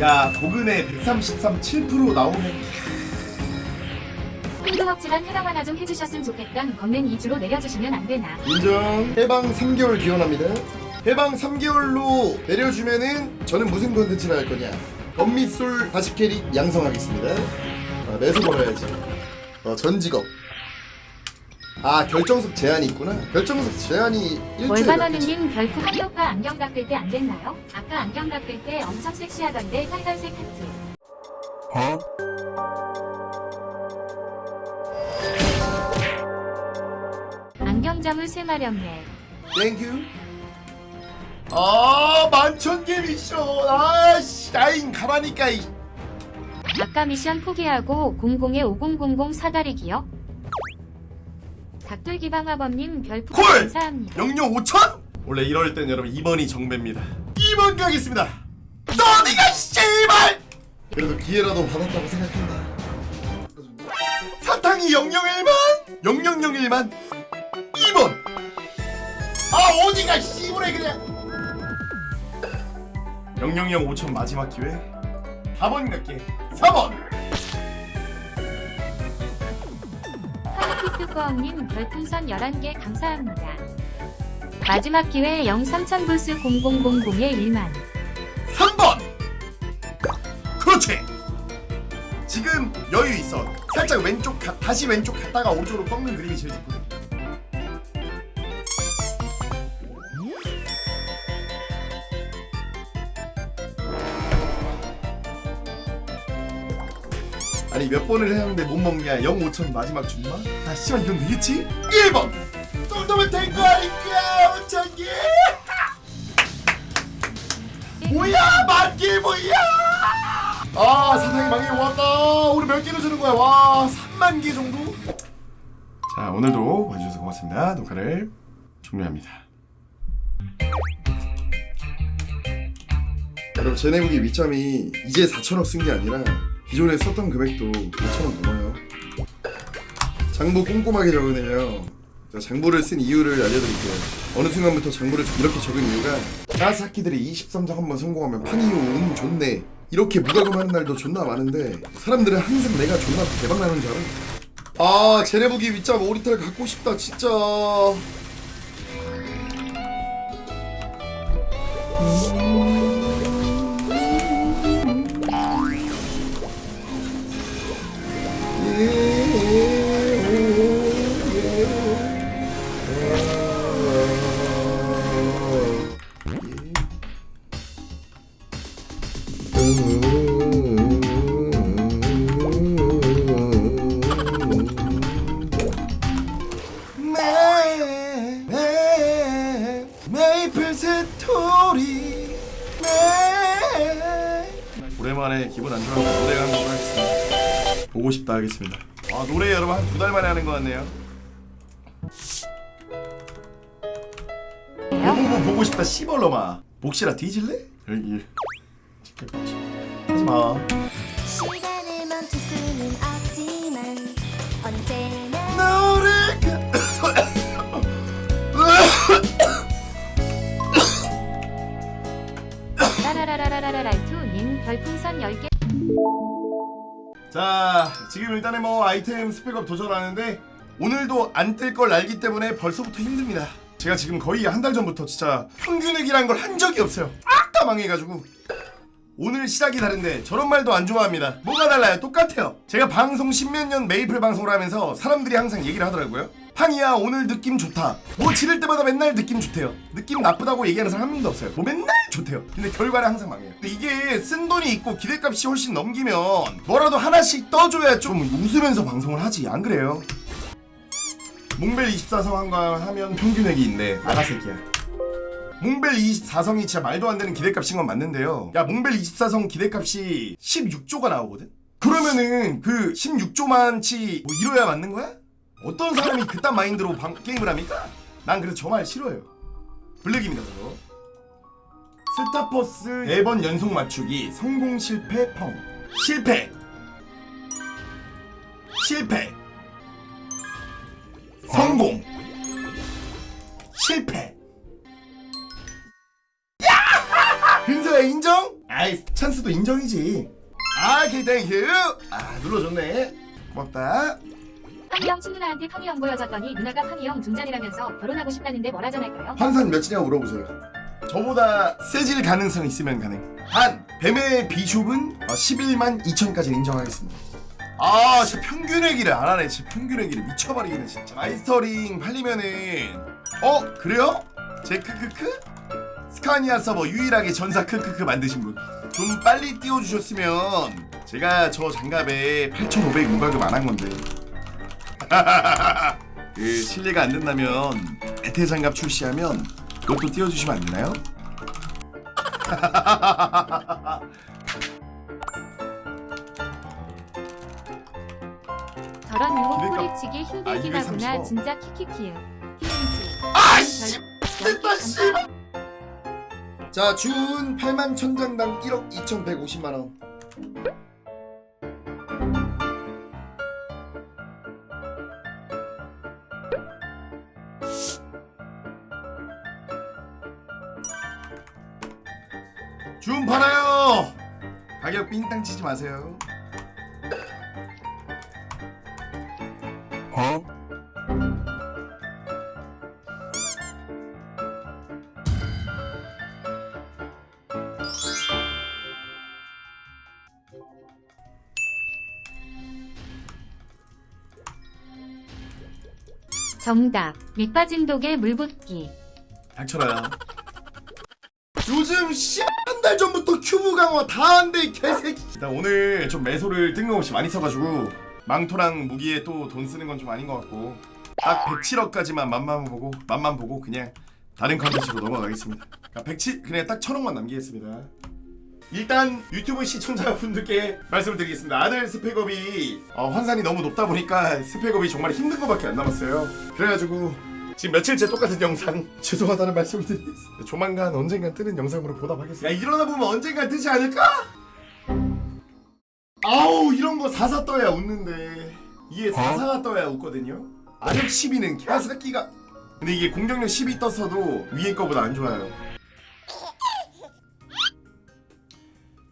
야 도근에 133 7% 나오면 힘도 없지만 해당 하나 좀 해주셨으면 좋겠던 건맨 2주로 내려주시면 안 되나? 인정. 해방 3개월 기원합니다. 해방 3개월로 내려주면은 저는 무슨 콘텐츠를 할 거냐? 건미솔 40캐릭 양성하겠습니다. 아, 매수 걸어야지. 어, 전 직업. 아 결정석 제한이 있구나. 결정석 제한이 일주일에 몇 개지? 월바너느님 별풍 오빠 안경 닦을 때 안 됐나요? 아까 안경 닦을 때 엄청 섹시하던데 빨간색 하트. 안경점을 쇠마렵네. 땡큐. 아 만천 개 미션. 아씨 나인 가라니까 이. 아까 미션 포기하고 00에 5000 사다리기요? 닭돌기 방화범님 별풍 콜! 감사합니다. 영영 5천? 원래 이럴 땐 여러분 2번이 정배입니다. 2번 가겠습니다. 너니가 씨발! 그래도 기회라도 받았다고 생각한다 사탕이 001만? 0001만? 2번! 아 어디가 씨부래 그냥! 000 5천 마지막 기회? 4번 갈게. 4번 하이피트꺼님 별풍선 11개 감사합니다. 마지막 기회 03000 부스 0000에 1만. 3번 그렇지 지금 여유 있어 살짝 왼쪽 가, 다시 왼쪽 갔다가 오른쪽으로 꺾는 그림이 제일 좋거든 아니 몇 번을 했는데 못 먹냐? 0 5천 마지막 준마? 아 씨발 이건 되겠지? 1번! 정도면 된거 아닐까 5천 개 뭐야 만개 뭐야! 아 사탕이 만개 왔다. 우리 몇 개로 주는 거야? 와 3만 개 정도? 자 오늘도 봐주셔서 고맙습니다. 녹화를 종료합니다. 여러분 제 내국의 위점이 이제 4천억 쓴 게 아니라 기존에 썼던 금액도 5천억 넘어요 장부 꼼꼼하게 적으네요 자, 장부를 쓴 이유를 알려드릴게요. 어느 순간부터 장부를 이렇게 적은 이유가 나사키들이 23장 한번 성공하면 판이요 운 좋네 이렇게 무과금하는 날도 존나 많은데 사람들은 항상 내가 존나 대박 나는 줄 알아. 아 제네부기 윗잡 오리탈 갖고 싶다 진짜. 보고 싶다 하겠습니다. 아 노래 여러분 한 두 달 만에 하는 것 같네요. 보고 보고 싶다 씨벌놈아 목시라 뒤질래? 여기. 하지 마. 시간을 멈출 수는 없지만 언제나 너를 그... 따라라라라라라라이투님 별풍선 10개. 자 지금 일단은 뭐 아이템 스펙업 도전하는데 오늘도 안 뜰 걸 알기 때문에 벌써부터 힘듭니다. 제가 지금 거의 한 달 전부터 진짜 평균액이란 걸 한 적이 없어요. 아까 망해가지고. 오늘 시작이 다른데 저런 말도 안 좋아합니다. 뭐가 달라요? 똑같아요. 제가 방송 십몇 년 메이플 방송을 하면서 사람들이 항상 얘기를 하더라고요 판이야 오늘 느낌 좋다. 뭐 지를 때마다 맨날 느낌 좋대요. 느낌 나쁘다고 얘기하는 사람 한 명도 없어요. 뭐 맨날 좋대요. 근데 결과는 항상 망해요. 근데 이게 쓴 돈이 있고 기대값이 훨씬 넘기면 뭐라도 하나씩 떠줘야 좀 웃으면서 방송을 하지. 안 그래요? 몽벨 24성 한가 하면 평균액이 있네. 아가 새끼야. 몽벨 24성이 진짜 말도 안 되는 기대값인 건 맞는데요. 야, 몽벨 24성 기대값이 16조가 나오거든? 그러면은 그 16조만치 뭐 이뤄야 맞는 거야? 어떤 사람이 그딴 마인드로 방, 게임을 합니까? 난 그래서 저말 싫어요. 블랙입니다, 저거. 스타퍼스 4번 연속 맞추기 성공 실패 펑. 실패! 실패! 성공! 실패! 근서야 인정? 아이 찬스도 인정이지 아 오케이 땡큐 아 눌러줬네 고맙다 황희영 친누나한테 황희영 보여줬더니 누나가 황희영 중잔이라면서 결혼하고 싶다는데 뭐라 전할까요? 환산 몇이냐고 물어보세요. 저보다 세질 가능성 있으면 가능. 단 뱀의 비숍은 11만 2천까지 인정하겠습니다. 아 진짜 평균회기를 안 하네. 진짜 평균회기를 미쳐버리겠네 진짜. 마이스터링 팔리면은. 어 그래요? 제 크크크? 스카니아 서버 유일하게 전사 크크크 만드신 분. 좀 빨리 띄워주셨으면 제가 저 장갑에 8,500 무과금 안 한 건데 그 실례가 안 된다면 에테 장갑 출시하면 그것도 띄워주시면 안 되나요? 저런 유혹 기대감- 뿌리치기 힘들긴 아, 하구나 235. 진짜 키키키요. 아씨 별- 됐다 씨. 자 준 8만 천장당 1억 2,150만 원. 준 팔아요. 가격 삥땅 치지 마세요. 정답. 밑 빠진 독에 물 붓기. 닥쳐라. 요즘 씨한 달 전부터 큐브 강화 다 한대 개새끼. 일단 오늘 좀 매소를 뜬금없이 많이 써가지고 망토랑 무기에 또 돈 쓰는 건 좀 아닌 것 같고 딱 107억까지만 맛만 보고 맛만 보고 그냥 다른 컨텐츠로 넘어가겠습니다. 그러니까 107 그냥 딱 천억만 남기겠습니다. 일단 유튜브 시청자분들께 말씀을 드리겠습니다. 아들 스펙업이 어, 환산이 너무 높다 보니까 스펙업이 정말 힘든 것밖에 안 남았어요. 그래가지고 지금 며칠째 똑같은 영상 죄송하다는 말씀을 드리겠습니다. 조만간 언젠간 뜨는 영상으로 보답하겠습니다. 야 이러다 보면 언젠간 뜨지 않을까? 아우 이런 거 사사 떠야 웃는데 이게 사사가 떠야 웃거든요. 아력 12는 개새끼가 근데 이게 공격력 12 떴어도 위에 거보다 안 좋아요.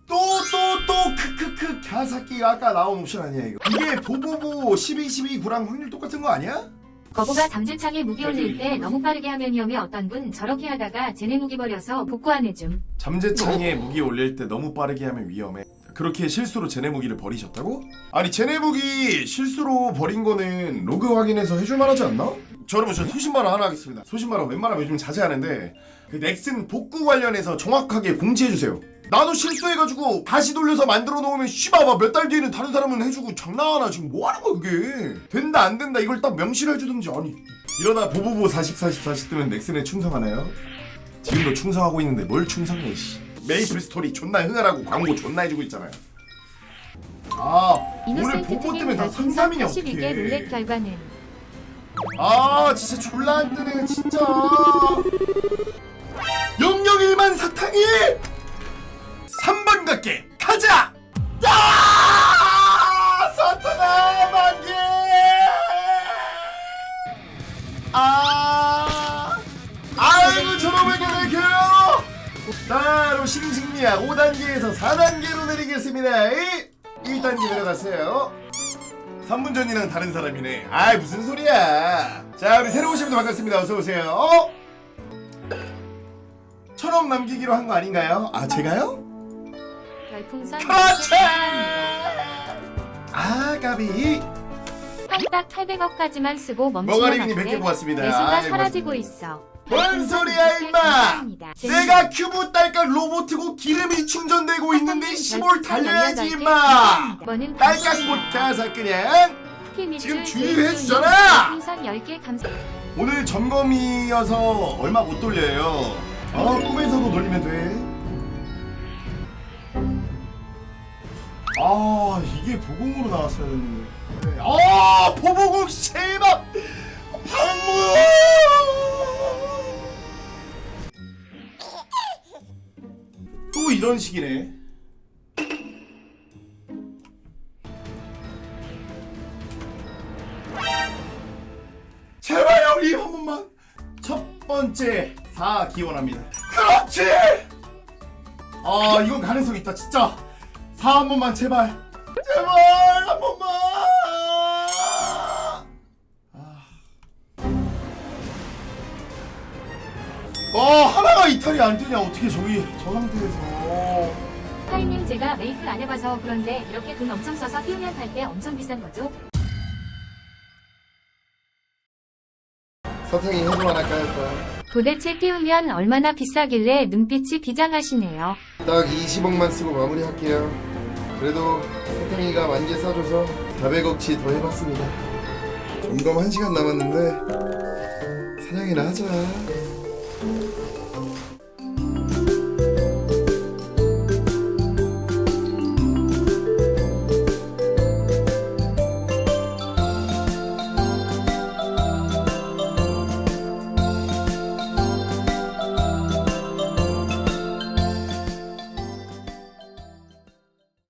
또 또 또 크크크 갸사끼가 아까 나온 옵션 아니야 이거 이게 보보보 12 12 9랑 확률 똑같은 거 아니야? 거부가 담즙창에 무기 올릴 때 너무 빠르게 하면 위험해 어떤 분 저렇게 하다가 쟤네 무기 버려서 복구 안 해줌. 잠재창에 무기 올릴 때 너무 빠르게 하면 위험해. 그렇게 실수로 제네 무기를 버리셨다고? 아니 제네 무기 실수로 버린 거는 로그 확인해서 해줄 만하지 않나? 저 여러분 저 소신발언 하나 하겠습니다. 소신발언 웬만하면 요즘 자제하는데 그 넥슨 복구 관련해서 정확하게 공지해주세요. 나도 실수해가지고 다시 돌려서 만들어 놓으면 씨바바 몇달 뒤에는 다른 사람은 해주고 장난하나 지금 뭐 하는 거야 그게 된다 안 된다 이걸 딱 명시를 해주든지 아니 이러다 보보보 40 40 40 뜨면 넥슨에 충성하나요? 지금도 충성하고 있는데 뭘 충성해 씨. 메이플 스토리 존나 흥하라고 광고 존나 해주고 있잖아요 아 오늘 보보 때문에 다 별풍선 33이냐 82개 룰렛 어떡해 결과는 아 진짜 졸라 안 뜨네 진짜. 001만 사탕이 3번 갈게 가자! 아 사탕아 만개! 아 아이고 저놈에게 내겨요! 바로 싱싱미야 5단계에서 4단계로 내리겠습니다. 1단계 내려가세요 3분 전이랑 다른 사람이네. 아이 무슨 소리야. 자 우리 새로 오신 분들 반갑습니다. 어서 오세요. 천억 남기기로 한 거 아닌가요? 아 제가요? 별풍선 그렇지. 10개 감사합니다. 아 까비. 한딱 800억까지만 쓰고 멈추면 머가리님 100개 고맙습니다. 내수가 아이, 사라지고 고맙습니다. 있어. 뭔 소리야 임마. 감사합니다. 내가 큐브 딸깍 로봇이고 기름이 충전되고 있는데 시몰 달려야지 임마. 딸깍 못 가서 그냥. 지금 주의해 주잖아! 풍선 10개 감사. 오늘 점검이어서 얼마 못 돌려요. 어 꿈에서도 돌리면 돼. 아 이게 보공으로 나왔어야 했는데. 네. 아 보보공 씨발 이런 식이네. 제발 우리 한 번만 첫 번째 4 기원합니다. 그렇지. 아 이건 가능성 있다 진짜 4 한 번만 제발 제발 한 번만 아 하나가 이탈이 안 되냐 어떻게 저기 저 상태에서 하이님 제가 메이플 안 해봐서 그런데 이렇게 돈 엄청 써서 띄우면 할때 엄청 비싼 거죠? 사탕이 해도 하나 까였다 도대체 띄우면 얼마나 비싸길래 눈빛이 비장하시네요. 딱 20억만 쓰고 마무리할게요 그래도 사탕이가 만개 싸줘서 400억치 더 해봤습니다 점검 1시간 남았는데 사냥이나 하자